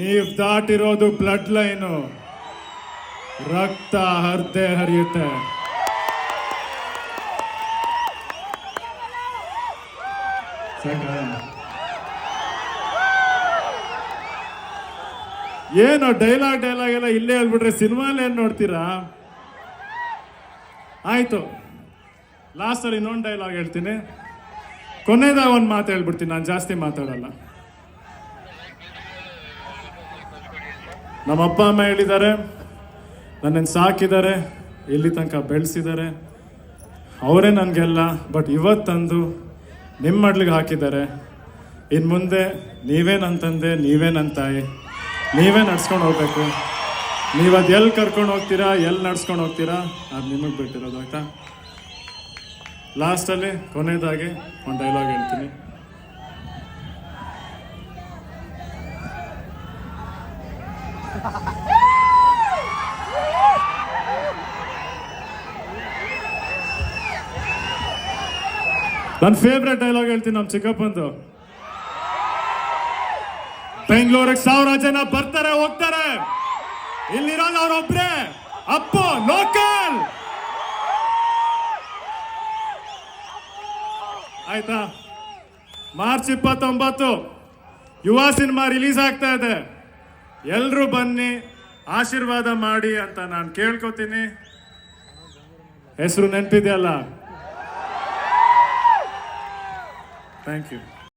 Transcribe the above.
ನೀವ್ ದಾಟಿರೋದು blood line ರಕ್ತ ಹರ್ದೆ ಹರಿಯುತ್ತೆ? ಏನು ಡೈಲಾಗ್ ಡೈಲಾಗ್ ಎಲ್ಲ ಇಲ್ಲೇ ಹೇಳ್ಬಿಟ್ರೆ ಸಿನಿಮಾಲ್ ಏನ್ ನೋಡ್ತೀರಾ? ಆಯ್ತು. ಲಾಸ್ಟ್ ಅಲ್ಲಿ ಇನ್ನೊಂದು ಡೈಲಾಗ್ ಹೇಳ್ತೀನಿ. ಕೊನೆದಾಗ ಒಂದು ಮಾತು ಹೇಳ್ಬಿಡ್ತೀನಿ, ನಾನು ಜಾಸ್ತಿ ಮಾತಾಡಲ್ಲ. ನಮ್ಮ ಅಪ್ಪ ಅಮ್ಮ ಹೇಳಿದ್ದಾರೆ, ನನ್ನನ್ನು ಸಾಕಿದ್ದಾರೆ ಇಲ್ಲಿ ತನಕ ಬೆಳೆಸಿದ್ದಾರೆ, ಅವರೇ ನನಗೆಲ್ಲ ಬಟ್ ಇವತ್ತಂದು ನಿಮ್ಮ ಮಡ್ಲಿಗೆ ಹಾಕಿದ್ದಾರೆ. ಇನ್ನು ಮುಂದೆ ನೀವೇ ನನ್ನ ತಂದೆ, ನೀವೇ ನನ್ನ ತಾಯಿ, ನೀವೇ ನಡ್ಸ್ಕೊಂಡು ಹೋಗ್ಬೇಕು. ನೀವು ಅದು ಎಲ್ಲಿ ಕರ್ಕೊಂಡು ಹೋಗ್ತೀರಾ, ಎಲ್ಲಿ ನಡ್ಸ್ಕೊಂಡು ಹೋಗ್ತೀರಾ, ಅದು ನಿಮಗೆ ಬಿಟ್ಟಿರೋದು, ಆಯ್ತಾ? ಲಾಸ್ಟಲ್ಲಿ ಕೊನೆಯದಾಗಿ ಒಂದು ಡೈಲಾಗ್ ಹೇಳ್ತೀನಿ. ನನ್ನ ಫೇವ್ರೆಟ್ ಡೈಲಾಗ್ ಹೇಳ್ತೀನಿ ನಮ್ಮ ಚಿಕ್ಕಪ್ಪಂದು. ಬೆಂಗಳೂರಿಗೆ ಸಾವಿರ ಜನ ಬರ್ತಾರೆ, ಹೋಗ್ತಾರೆ. ಇಲ್ಲಿರೋದು ಅವ್ರೊಬ್ರೆ. ಅಪ್ಪು, ಲೋಕಲ್. ಆಯ್ತಾ? ಮಾರ್ಚ್ ಇಪ್ಪತ್ತೊಂಬತ್ತು ಯುವ ಸಿನಿಮಾ ರಿಲೀಸ್ ಆಗ್ತಾ ಇದೆ. ಎಲ್ರೂ ಬನ್ನಿ ಆಶೀರ್ವಾದ ಮಾಡಿ ಅಂತ ನಾನು ಕೇಳ್ಕೊತೀನಿ. ಹೆಸರು ನೆನಪಿದೆಯಲ್ಲ? Thank you